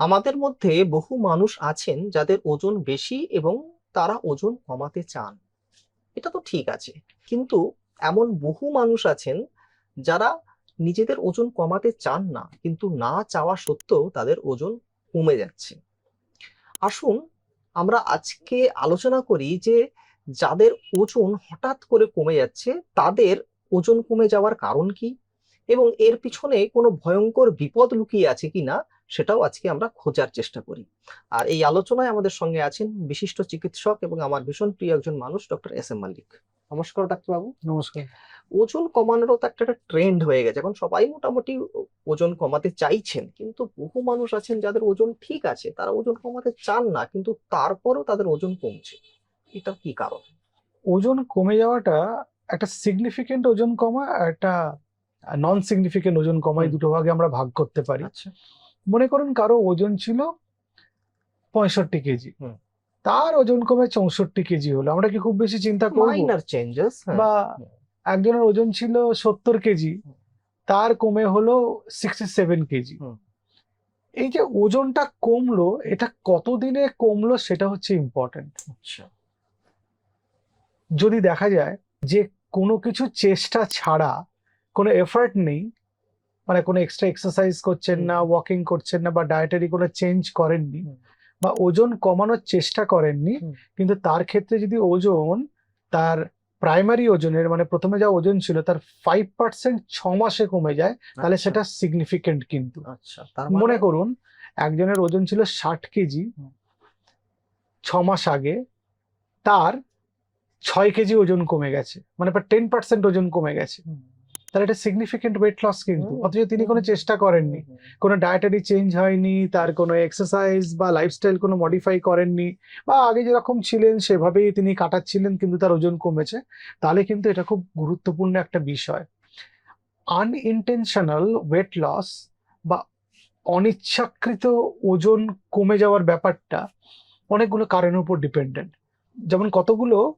আমাদের মধ্যে বহু মানুষ আছেন যাদের ওজন বেশি এবং তারা ওজন কমাতে চান। এটা তো ঠিক আছে। কিন্তু এমন বহু মানুষ আছেন যারা নিজেদের ওজন কমাতে চান না, কিন্তু না চাওয়া সত্ত্বেও তাদের ওজন কমে যাচ্ছে। আসুন আমরা আজকে আলোচনা করি যে যাদের ওজন হঠাৎ করে কমে যাচ্ছে, তাদের ওজন কমে যাওয়ার কারণ কি? এবং এর পিছনে কোনো ভয়ঙ্কর বিপদ লুকিয়ে আছে কিনা? সেটাও আজকে আমরা খোঁজার চেষ্টা করি। আর এই আলোচনায় আমাদের সঙ্গে আছেন বিশিষ্ট চিকিৎসক এবং আমার ভীষণ প্রিয় একজন মানুষ ডক্টর এস এম মাল্লিক। নমস্কার ডাক্তারবাবু। নমস্কার। ওজন কমানোরও তো একটা ট্রেন্ড হয়ে গেছে। এখন সবাই মোটামুটি ওজন কমাতে চাইছেন কিন্তু বহু মানুষ আছেন যাদের ওজন ঠিক আছে তারা ওজন কমাতে চান না কিন্তু তারপরেও তাদের ওজন কমছে। এটা কি কারণ? ওজন কমে যাওয়াটা একটা সিগনিফিকেন্ট ওজন কমা একটা নন সিগনিফিকেন্ট ওজন কমা এই দুটো ভাগে আমরা ভাগ করতে পারি। আচ্ছা। মনে করুন কারও ওজন ছিল পঁয়ষট্টি কেজি। তার ওজন কমে চৌষট্টি কেজি হলো। আমরা কি খুব বেশি চিন্তা করব? মাইনার চেঞ্জেস বা একজনের ওজন ছিল সত্তর কেজি তার কমে হলো সিক্সটি সেভেন কেজি এই যে ওজনটা কমলো এটা কতদিনে কমলো সেটা হচ্ছে ইম্পর্টেন্ট আচ্ছা। যদি দেখা যায় যে কোনো কিছু চেষ্টা ছাড়া কোনো এফার্ট নেই মানে কোনো এক্সট্রা এক্সারসাইজ করছেন না ওয়াকিং করছেন না বা ডায়েটারি কোনো চেঞ্জ করেননি বা ওজন কমানোর চেষ্টা করেননি কিন্তু তার ক্ষেত্রে যদি ওজন তার প্রাইমারি ওজনের মানে প্রথমে যা ওজন ছিল তার ফাইভ পার্সেন্ট ছ মাসে কমে যায় তাহলে আচ্ছা, সেটা সিগনিফিকেন্ট কিন্তু। আচ্ছা মনে মানে করুন একজনের ওজন ছিল ষাট কেজি। ছ মাস আগে তার ছয় কেজি ওজন কমে গেছে মানে টেন পার্সেন্ট ওজন কমে গেছে। তাহলে এটা সিগনিফিকেন্ট ওয়েট লস কিন্তু। অথচ তিনি কোনো চেষ্টা করেননি। কোনো ডায়েটারি চেঞ্জ হয়নি তার কোনো এক্সারসাইজ বা লাইফস্টাইল কোনো মডিফাই করেননি বা আগে যেরকম ছিলেন সেভাবেই তিনি কাটাচ্ছিলেন কিন্তু তার ওজন কমেছে। তাহলে কিন্তু এটা খুব গুরুত্বপূর্ণ একটা বিষয়। আনইনটেনশনাল ওয়েট লস বা অনিচ্ছাকৃত ওজন কমে যাওয়ার ব্যাপারটা অনেকগুলো কারণের উপর ডিপেন্ডেন্ট যেমন কতগুলো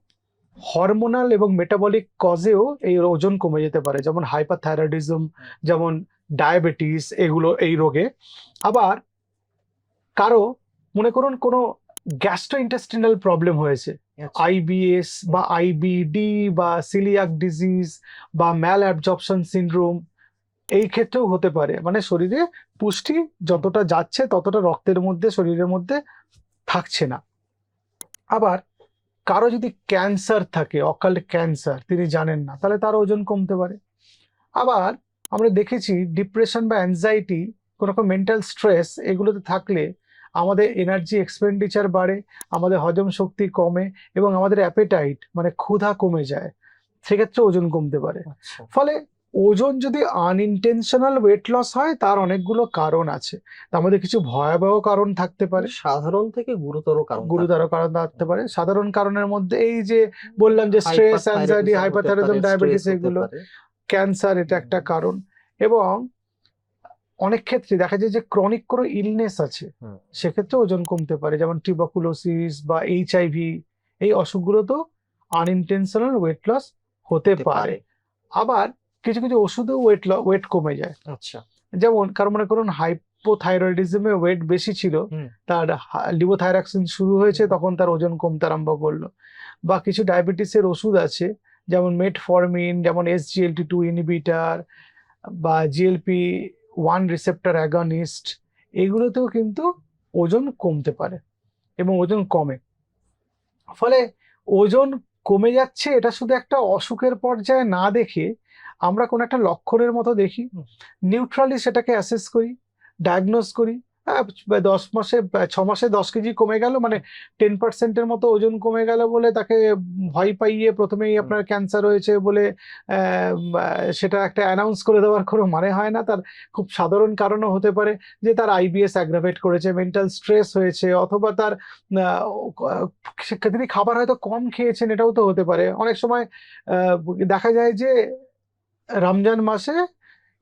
হরমোনাল এবং মেটাবলিক কজেও এই ওজন কমে যেতে পারে যেমন হাইপারথাইরয়েডিজম যেমন ডায়াবেটিস এগুলো এই রোগে। আবার কারও মনে করুন কোনো গ্যাস্ট্রো ইন্টেস্টিনাল প্রবলেম হয়েছে আচ্ছা, আইবিএস বা আইবিডি বা সিলিয়াক ডিজিজ বা ম্যাল অ্যাবজর্পশন সিনড্রোম এই ক্ষেত্রেও হতে পারে। মানে শরীরে পুষ্টি যতটা যাচ্ছে ততটা রক্তের মধ্যে শরীরের মধ্যে থাকছে না। আবার কারও যদি ক্যান্সার থাকে অকাল ক্যান্সার তিনি জানেন না তাহলে তার ওজন কমতে পারে। আবার আমরা দেখেছি ডিপ্রেশন বা অ্যাংজাইটি কোনো রকম মেন্টাল স্ট্রেস এগুলোতে থাকলে আমাদের এনার্জি এক্সপেন্ডিচার বাড়ে আমাদের হজম শক্তি কমে এবং আমাদের অ্যাপেটাইট মানে ক্ষুধা কমে যায় সেক্ষেত্রে ওজন কমতে পারে। আচ্ছা। ফলে ওজন যদি আনইনটেনশনাল ওয়েট লস হয় তার অনেকগুলো কারণ আছে। তার মধ্যে কিছু ভয়াবহ কারণ থাকতে পারে। সাধারণ থেকে গুরুতর কারণ গুরুতর কারণ থাকতে পারে। সাধারণ কারণের মধ্যে এই যে বললাম যে স্ট্রেস অ্যাংজাইটি হাইপারথাইরয়েডিজম ডায়াবেটিস এগুলো ক্যান্সার এটা একটা কারণ। এবং অনেক ক্ষেত্রে দেখা যায় যে ক্রনিক কোনো ইলনেস আছে সেক্ষেত্রে ওজন কমতে পারে। যেমন টিউবাকুলোসিস বা এইচআইভি এই অসুখগুলো তো আনইনটেনশনাল ওয়েট লস হতে পারে। আবার কিছু কিছু ওষুধেও ওয়েট ওয়েট কমে যায়। আচ্ছা। যেমন কারণ মনে করুন হাইপোথাইরয়েডিজমে ওয়েট বেশি ছিল তার লিভোথাইরাক্সিন শুরু হয়েছে তখন তার ওজন কমতে আরম্ভ করল। বা কিছু ডায়াবেটিসের ওষুধ আছে যেমন মেটফরমিন যেমন এস এসজিএলটি টু ইনহিবিটার বা জিএলপি ওয়ান রিসেপ্টার অ্যাগনিস্ট এগুলোতেও কিন্তু ওজন কমতে পারে এবং ওজন কমে। ফলে ওজন কমে যাচ্ছে এটা শুধু একটা অসুখের পর্যায়ে না দেখে আমরা কোনো একটা লক্ষণের মতো দেখি নিউট্রালি সেটাকে অ্যাসেস করি ডায়াগনোজ করি আহ, দশ মাসে ছ মাসে দশ কেজি কমে গেল মানে টেন পার্সেন্টের মতো ওজন কমে গেল বলে তাকে ভয় পাইয়ে প্রথমেই আপনার ক্যান্সার হয়েছে বলে সেটা একটা অ্যানাউন্স করে দেওয়ার কোনো মানে হয় না। তার খুব সাধারণ কারণও হতে পারে যে তার আইবিএস অ্যাগ্রাভেট করেছে মেন্টাল স্ট্রেস হয়েছে অথবা তার তিনি খাবার হয়তো কম খেয়েছেন এটাও তো হতে পারে। অনেক সময় দেখা যায় যে রমজান মাসে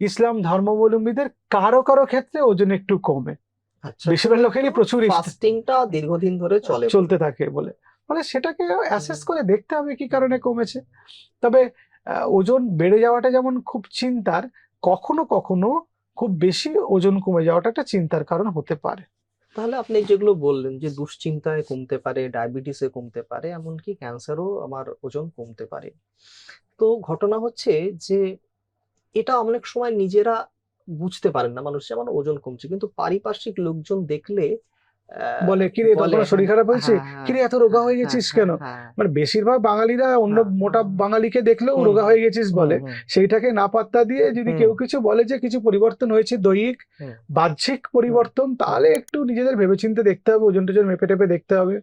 ইসলাম ধর্মাবলম্বীদের কারও কারও ক্ষেত্রে ওজন একটু কমে। আচ্ছা। বেশিরভাগ লোকেরই প্রচুর ফাস্টিংটা দীর্ঘদিন ধরে চলে। চলতে থাকে বলে। মানে সেটাকে অ্যাসেস করে দেখতে হবে কি কারণে কমেছে। তবে ওজন বেড়ে যাওয়াটা যেমন খুব চিন্তার কখনো কখনো খুব বেশি ওজন কমে যাওয়াটা একটা চিন্তার কারণ হতে পারে। তাহলে আপনি যেগুলো বললেন যে দুশ্চিন্তায় কমতে পারে ডায়াবেটিসে কমতে পারে এমনকি ক্যান্সারও আমার ওজন কমতে পারে। তো ঘটনা হচ্ছে যে এটা অনেক সময় নিজেরা বুঝতে পারেন না মানুষ যেমন ওজন কমছে কিন্তু পারিপার্শ্বিক লোকজন দেখলে বলে কিরে তোর শরীর খারাপ হয়েছে? হ্যাঁ, হ্যাঁ, কিরে এত রোগা হয়ে হ্যাঁ, গেছিস হ্যাঁ, কেন? হ্যাঁ, মানে বেশিরভাগ বাঙালিরা অন্য হ্যাঁ, মোটা হ্যাঁ। বাঙালিকে দেখলেও রোগা হয়ে গেছিস বলে। সেইটাকে না পাত্তা দিয়ে যদি কেউ কিছু বলে যে কিছু পরিবর্তন হয়েছে দৈহিক বাহ্যিক পরিবর্তন তাহলে একটু নিজেদের ভেবেচিন্তে দেখতে হবে ওজন টোজন মেপে টেপে দেখতে হবে।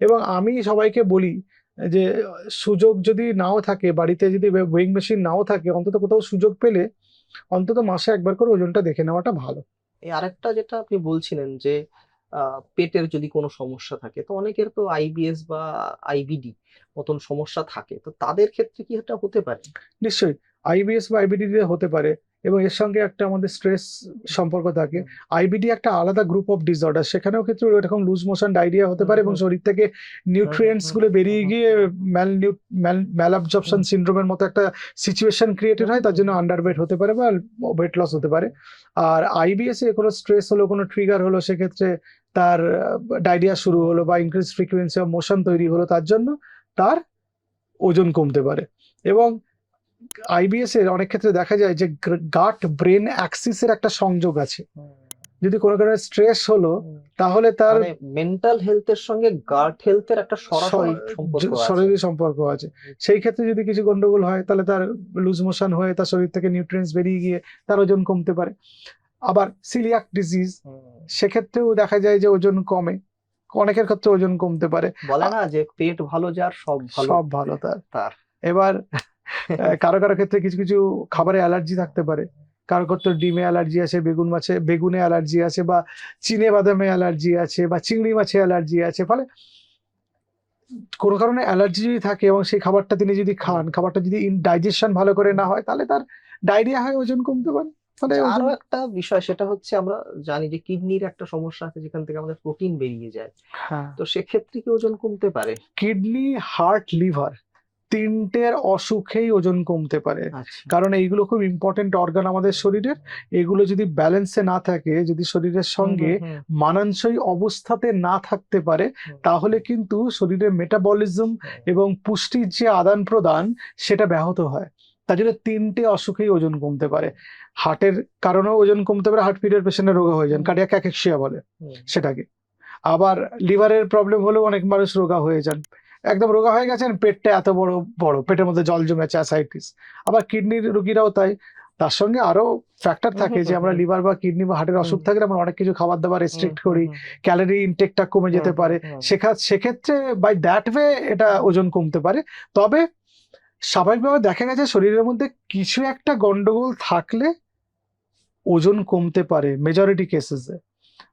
এবং আমি সবাইকে বলি যে সুযোগ যদি নাও থাকে বাড়িতে যদি ওয়েইং মেশিন নাও থাকে অন্তত কোথাও সুযোগ পেলে অন্তত মাসে একবার করে ওজনটা দেখে নেওয়াটা ভালো। এই আরেকটা যেটা আপনি বলছিলেন যে পেটের যদি কোনো সমস্যা থাকে তো অনেকের তো আইবিএস বা আইবিডি মতন সমস্যা থাকে তো তাদের ক্ষেত্রে কি এটা হতে পারে? নিশ্চয়ই। আইবিএস বা আইবিডি হতে পারে। এবং এর সঙ্গে একটা আমাদের স্ট্রেস সম্পর্ক থাকে। আইবিডি একটা আলাদা গ্রুপ অফ ডিসঅর্ডার সেখানেও ক্ষেত্রে এরকম লুজ মোশন ডায়রিয়া হতে পারে এবং শরীর থেকে নিউট্রিয়েন্টসগুলো বেরিয়ে গিয়ে ম্যাল ম্যাল অ্যাবজর্পশন সিন্ড্রোমের মতো একটা সিচুয়েশন ক্রিয়েটেড হয় তার জন্য আন্ডারওয়েট হতে পারে বা ওয়েট লস হতে পারে। আর আইবিএস এ কোনো স্ট্রেস হলো কোনো ট্রিগার হলো সেক্ষেত্রে তার ডায়রিয়া শুরু হলো বা ইনক্রিজ ফ্রিকুয়েন্সি অফ মোশন তৈরি হলো তার জন্য তার ওজন কমতে পারে। এবং আইবিএস এর অনেক ক্ষেত্রে দেখা যায় যে গাট ব্রেন অ্যাক্সিসের একটা সংযোগ আছে। যদি কোনো কারণে স্ট্রেস হলো তাহলে তার মানে মেন্টাল হেলথের সঙ্গে গার্ড হেলথের একটা সরাসরি স- সম্পর্ক আছে। শরীরের সম্পর্ক আছে। সেই ক্ষেত্রে যদি কিছু গন্ডগোল হয় তাহলে তার লুজ মোশন হয়ে তার শরীর থেকে নিউট্রিয়েন্টস বেরিয়ে গিয়ে তার ওজন কমতে পারে। আবার সিলিয়াক ডিজিজ। সেক্ষেত্রেও দেখা যায় যে ওজন কমে। অনেকের ক্ষেত্রে ওজন কমতে পারে। বলে না যে পেট ভালো যার সব ভালো। সব ভালো তার। তার। এবার কারও কারও ক্ষেত্রে কিছু কিছু খাবারে অ্যালার্জি থাকতে পারে। কারও ক্ষেত্রে ডিমে অ্যালার্জি আছে বেগুন মাছে বেগুনে অ্যালার্জি আছে বা চিনে বাদামে অ্যালার্জি আছে বা চিংড়ি মাছে অ্যালার্জি আছে। ফলে কোনো কারণে অ্যালার্জি যদি থাকে এবং সেই খাবারটা তিনি যদি খান খাবারটা যদি ডাইজেশন ভালো করে না হয় তাহলে তার ডায়রিয়া হয় ওজন কমতে পারে। আচ্ছা, আরও একটা বিষয় সেটা হচ্ছে আমরা জানি যে কিডনির একটা সমস্যা আছে যেখান থেকে আমাদের প্রোটিন বেরিয়ে যায়। হ্যাঁ। তো সেক্ষেত্রে কি ওজন কমতে পারে? কিডনি হার্ট লিভার তিনটের অসুখেই ওজন কমতে পারে। আচ্ছা। কারণ এইগুলো খুব ইম্পর্টেন্ট অর্গান আমাদের শরীরের। এগুলো যদি ব্যালেন্সে না থাকে যদি শরীরের সঙ্গে মানানসই অবস্থাতে না থাকতে পারে তাহলে কিন্তু শরীরের মেটাবলিজম এবং পুষ্টির যে আদান প্রদান সেটা ব্যাহত হয়। তার জন্য তিনটে অসুখেই ওজন কমতে পারে। হার্টের কারণেও ওজন কমতে পারে হার্ট পিরিয়ড পেশেন্টের রোগা হয়ে যান। কার্ডিয়াক অ্যাকেক্সিয়া বলে সেটাকে। আবার লিভারের প্রবলেম হলেও অনেক মানুষ রোগা হয়ে যান। একদম রোগা হয়ে গেছেন পেটটা এত বড় বড় পেটের মধ্যে জল জমে আছে অ্যাসাইটিস আবার কিডনির রোগীরাও তাই। তার সঙ্গে আরও ফ্যাক্টর থাকে যে আমরা লিভার বা কিডনি বা হার্টের অসুখ থাকলে আমরা অনেক কিছু খাবার দাবার রেস্ট্রিক্ট করি। ক্যালোরি ইনটেকটা কমে যেতে পারে। সেক্ষেত্রে বাই দ্যাট ওয়ে এটা ওজন কমতে পারে। তবে স্বাভাবিকভাবে দেখা গেছে শরীরের মধ্যে কিছু একটা গন্ডগোল থাকলে ওজন কমতে পারে মেজরিটি কেসেসে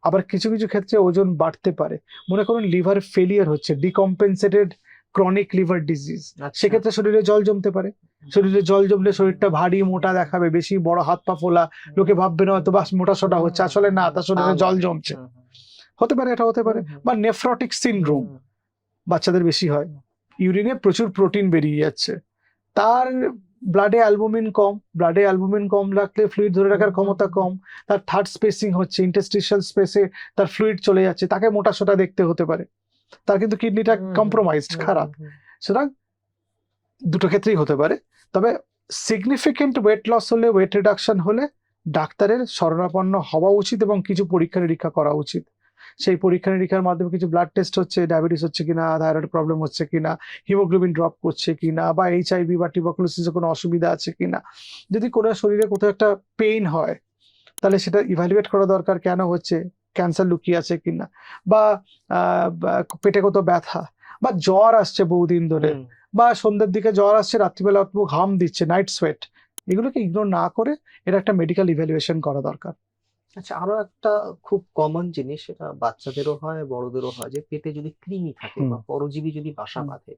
আবার কিছু কিছু ক্ষেত্রে ওজন বাড়তে পারে। মনে করুন লিভার ফেলিয়ার হচ্ছে ডিকম্পেনসেটেড ক্রনিক লিভার ডিজিজ সেক্ষেত্রে শরীরে জল জমতে পারে। শরীরে জল জমলে শরীরটা ভারী মোটা দেখাবে বেশি বড় হাত পা ফোলা লোকে ভাববে না হয়তো বাস মোটা সোটা হচ্ছে আসলে না তার শরীরে জল জমছে। হতে পারে এটা হতে পারে। বা নেফ্রটিক সিনড্রোম বাচ্চাদের বেশি হয়। ইউরিনে প্রচুর প্রোটিন বেরিয়ে যাচ্ছে। তার ব্লাডে অ্যালবুমিন কম ব্লাডে অ্যালবুমিন কম রাখলে ফ্লুইড ধরে রাখার ক্ষমতা কম তার থার্ড স্পেসিং হচ্ছে ইন্টারস্টিশিয়াল স্পেসে তার ফ্লুইড চলে যাচ্ছে তাকে মোটা সোটা দেখতে হতে পারে। তার কিন্তু কিডনিটা কম্প্রোমাইজড খারাপ। সুতরাং দুটো ক্ষেত্রেই হতে পারে। তবে সিগনিফিকেন্ট ওয়েট লস হলে ওয়েট রিডাকশন হলে ডাক্তারের শরণাপন্ন হওয়া উচিত এবং কিছু পরীক্ষা নিরীক্ষা করা উচিত। সেই পরীক্ষা নিরীক্ষার মাধ্যমে কিছু ব্লাড টেস্ট হচ্ছে ডায়াবেটিস হচ্ছে কিনা থাইরয়েড প্রবলেম হচ্ছে কিনা হিমোগ্লোবিন ড্রপ করছে কিনা বা এইচআইভি বা টিউবারকুলোসিসের কোনো অসুবিধা আছে কিনা। যদি কোনো শরীরে কোথাও একটা পেইন হয় তাহলে সেটা ইভ্যালুয়েট করা দরকার কেন হচ্ছে ক্যান্সার লুকিয়ে আছে কিনা বা পেটে কত ব্যথা বা জ্বর আসছে বহুদিন ধরে বা সন্ধ্যের দিকে জ্বর আসছে রাত্রিবেলা অল্প ঘাম দিচ্ছে নাইট সোয়েট এগুলোকে ইগনোর না করে এটা একটা মেডিকেল ইভ্যালুয়েশন করা দরকার। আচ্ছা আরও একটা খুব কমন জিনিস সেটা বাচ্চাদেরও হয় বড়দেরও হয় যে পেটে যদি কৃমি থাকে। বা পরজীবী যদি বাসা বাঁধে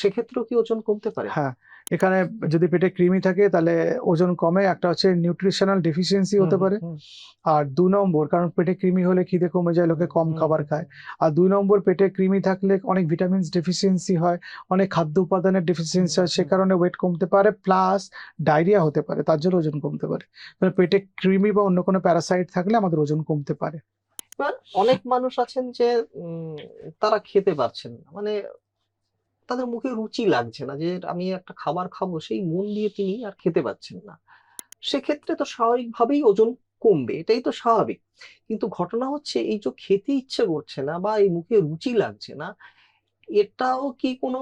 সেক্ষেত্রেও কি ওজন কমতে পারে? হ্যাঁ এখানে যদি পেটে কৃমি থাকে তাহলে ওজন কমে একটা হচ্ছে নিউট্রিশনাল ডেফিসিয়েন্সি হতে পারে। আর দু নম্বর কারণ পেটে কৃমি হলে খিদে কমে যায় লোকে কম খাবার খায়। আর দুই নম্বর পেটে কৃমি থাকলে অনেক ভিটামিনস ডেফিসিয়েন্সি হয় অনেক খাদ্য উপাদানের ডেফিসিয়েন্সি হয় সে কারণে ওয়েট কমতে পারে প্লাস ডায়রিয়া হতে পারে তার জন্য ওজন কমতে পারে। পেটে কৃমি বা অন্য কোনো প্যারাসাইট থাকলে আমাদের ওজন কমতে পারে। এবার অনেক মানুষ আছেন যে তারা খেতে পারছেন না। মানে তাদের মুখে রুচি লাগছে না যে আমি একটা খাবার খাব সেই মন দিয়ে তিনি আর খেতে পাচ্ছেন না। সেক্ষেত্রে তো স্বাভাবিকভাবেই ওজন কমবে এটাই তো স্বাভাবিক। কিন্তু ঘটনা হচ্ছে এই যে খেতে ইচ্ছে করছে না বা এই মুখে রুচি লাগছে না এটাও কি কোনো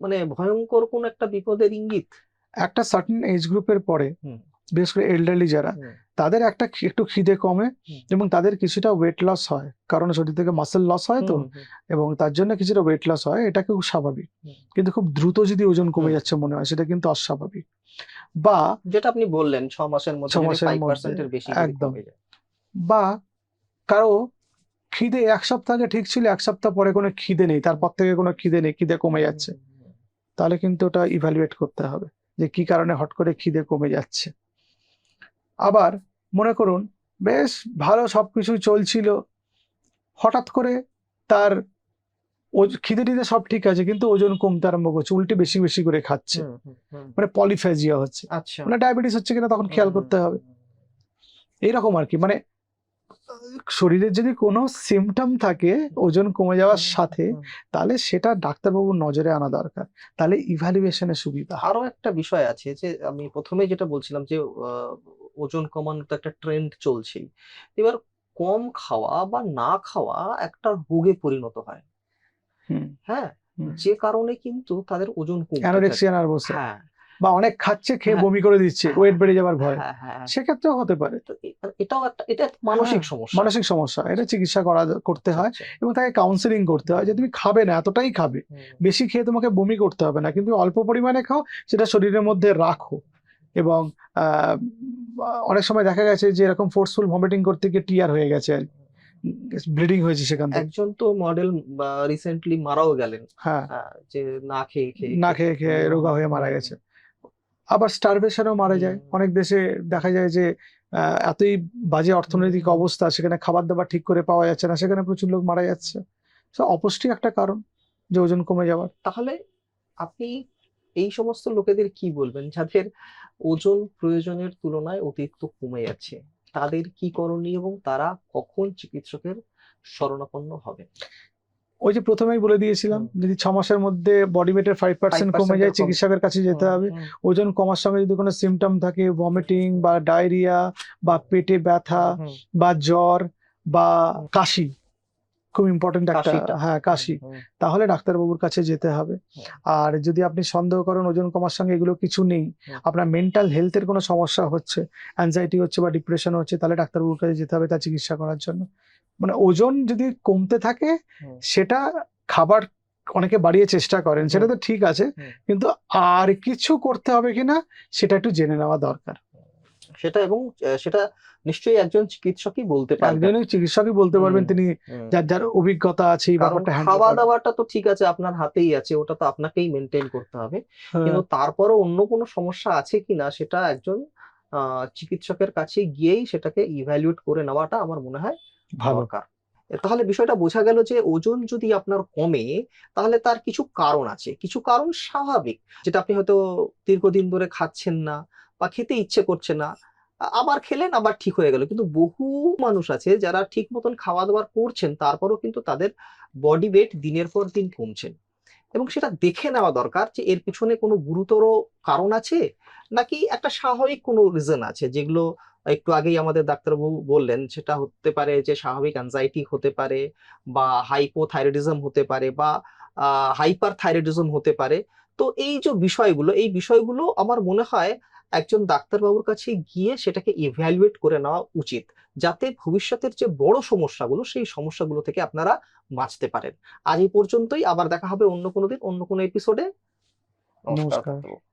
মানে ভয়ঙ্কর কোন একটা বিপদের ইঙ্গিত? একটা সার্টেন এজ গ্রুপের পরে হুম। বিশেষ করে এল্ডারলি যারা তাদের একটা একটু খিদে কমে এবং তাদের কিছুটা ওয়েট লস হয়। কারণ শরীর থেকে মাসেল লস হয় তো এবং তার জন্য কিছুটা ওয়েট লস হয় এটা খুব স্বাভাবিক। কিন্তু খুব দ্রুত যদি ওজন কমে যাচ্ছে মনে হয় সেটা কিন্তু অস্বাভাবিক। বা যেটা আপনি বললেন ছ মাসের মধ্যে মাসের বেশি একদম। বা কারও খিদে এক সপ্তাহ আগে ঠিক ছিল এক সপ্তাহ পরে কোনো খিদে নেই তারপর থেকে কোনো খিদে নেই খিদে কমে যাচ্ছে। তাহলে কিন্তু ওটা ইভ্যালুয়েট করতে হবে যে কি কারণে হট করে খিদে কমে যাচ্ছে। আবার মনে করুন বেশ ভালো সবকিছু চলছিল। হঠাৎ করে তার খিদে টিদে সব ঠিক আছে কিন্তু ওজন কমতে আরম্ভ করছে উল্টে বেশি বেশি করে খাচ্ছে। মানে পলিফেজিয়া হচ্ছে। আচ্ছা। মানে ডায়াবেটিস হচ্ছে কিনা তখন খেয়াল করতে হবে। এইরকম আর কি মানে শরীরের যদি কোনো সিমটম থাকে ওজন কমে যাওয়ার সাথে তাহলে সেটা ডাক্তারবাবুর নজরে আনা দরকার। তাহলে ইভ্যালুয়েশনে সুবিধা। আরও একটা বিষয় আছে যে আমি প্রথমে যেটা বলছিলাম যে ওজন কমানোর তো একটা ট্রেন্ড চলছেই। এবার কম খাওয়া বা না খাওয়া একটা রোগে পরিণত হয়। হ্যাঁ? যে কারণে কিন্তু তাদের ওজন। অ্যানোরেক্সিয়া নার্ভোসা হ্যাঁ। বা অনেক খাচ্ছে খেয়ে হ্যাঁ। বমি করে দিচ্ছে হ্যাঁ, ওয়েট বেড়ে যাবার ভয়। হ্যাঁ হ্যাঁ। সেক্ষেত্রেও হতে পারে। তো এটাও একটা এটা মানসিক হ্যাঁ, সমস্যা। মানসিক সমস্যা। এটা চিকিৎসা করা করতে হয় আচ্ছা, এবং তাকে কাউন্সিলিং করতে হয় যে তুমি খাবে না এতটাই খাবে। বেশি খেয়ে তোমাকে বমি করতে হবে না। কিন্তু অল্প পরিমাণে খাও সেটা শরীরের মধ্যে রাখো। এবং অনেক সময় দেখা গেছে যে এরকম ফোর্সফুল ভমিটিং করতে গিয়ে টিয়ার হয়ে গেছে ব্লিডিং হয়েছে সেখান থেকে। একজন তো মডেল রিসেন্টলি মারাও গেলেন। হ্যাঁ। যে না খেয়ে খেয়ে না খেয়ে খেয়ে রোগা হয়ে মারা গেছে। আবার স্টারভেশনও মারা যায়। অনেক দেশে দেখা যায় যে এতই বাজে অর্থনৈতিক অবস্থা সেখানে খাবার দাবার ঠিক করে পাওয়া যাচ্ছে না সেখানে প্রচুর লোক মারা যাচ্ছে। অপুষ্টি একটা কারণ যে ওজন কমে যাওয়ার। তাহলে আপনি এই সমস্ত লোকেদের কি বলবেন? যাদের ওজন প্রয়োজনের তুলনায় অতিরিক্ত কমে যাচ্ছে তাদের কি করণীয় এবং তারা কখন চিকিৎসকের শরণাপন্ন হবে? ওই যে প্রথমেই বলে দিয়েছিলাম যদি ছ মাসের মধ্যে বডি ওয়েটের ফাইভ পার্সেন্ট কমে যায় চিকিৎসকের কাছে যেতে হবে। ওজন কমার সঙ্গে যদি কোনো সিমটম থাকে ভমিটিং বা ডায়রিয়া বা পেটে ব্যথা বা জ্বর বা কাশি খুব ইম্পর্টেন্ট একটা হ্যাঁ কাশি। তাহলে ডাক্তারবাবুর কাছে যেতে হবে। আর যদি আপনি সন্দেহ করেন ওজন কমার সঙ্গে এগুলো কিছু নেই আপনার মেন্টাল হেলথের কোনো সমস্যা হচ্ছে অ্যাংজাইটি হচ্ছে বা ডিপ্রেশন হচ্ছে তাহলে ডাক্তারবাবুর কাছে যেতে হবে তার চিকিৎসা করার জন্য। মানে ওজন যদি কমতে থাকে সেটা খাবার অনেকে বাড়িয়ে চেষ্টা করেন সেটা তো ঠিক আছে কিন্তু আর কিছু করতে হবে কিনা সেটা একটু জেনে নেওয়া দরকার। সেটা এবং সেটা নিশ্চয়ই একজন চিকিৎসকই বলতে পারবেন একজনই চিকিৎসকই বলতে পারবেন তিনি যার যার অভিজ্ঞতা আছে এই ব্যাপারটা খাওয়া দাওয়াটা তো ঠিক আছে আপনার হাতেই আছে ওটা তো আপনাকেই মেনটেন করতে হবে। কিন্তু তারপরও অন্য কোনো সমস্যা আছে কিনা সেটা একজন চিকিৎসকের কাছে গিয়েই সেটাকে ইভ্যালুয়েট করে নেওয়াটা আমার মনে হয় ভালো। দরকার। তাহলে বিষয়টা বোঝা গেল যে ওজন যদি আপনার কমে তাহলে তার কিছু কারণ আছে। কিছু কারণ স্বাভাবিক যেটা আপনি হয়তো দীর্ঘদিন ধরে খাচ্ছেন না বা খেতে ইচ্ছে করছে না আবার খেলেন, আবার ঠিক হয়ে গেল। কিন্তু বহু মানুষ আছে যারা ঠিক মতন খাওয়া দাওয়া করছেন, তারপরও কিন্তু তাদের বডি ওয়েট দিনের পর দিন কমছেন। এবং সেটা দেখে নেওয়া দরকার যে এর পিছনে কোনো গুরুতর কারণ আছে, নাকি একটা স্বাভাবিক কোনো রিজন আছে যেগুলো একটু আগেই আমাদের ডাক্তারবাবু বললেন, সেটা হতে পারে যে স্বাভাবিক অ্যাংজাইটি হতে পারে বা হাইপোথাইরয়েডিজম হতে পারে বা হাইপার থাইরয়েডিজম হতে পারে। তো এই যে বিষয়গুলো, এই বিষয়গুলো আমার মনে হয় একজন ডাক্তারবাবুর কাছে গিয়ে সেটাকে ইভ্যালুয়েট করে নেওয়া উচিত যাতে ভবিষ্যতের যে বড় সমস্যাগুলো সেই সমস্যাগুলো থেকে আপনারা বাঁচতে পারেন। আজ এই পর্যন্তই আবার দেখা হবে অন্য কোনো দিন অন্য কোনো এপিসোডে নমস্কার। নমস্কার।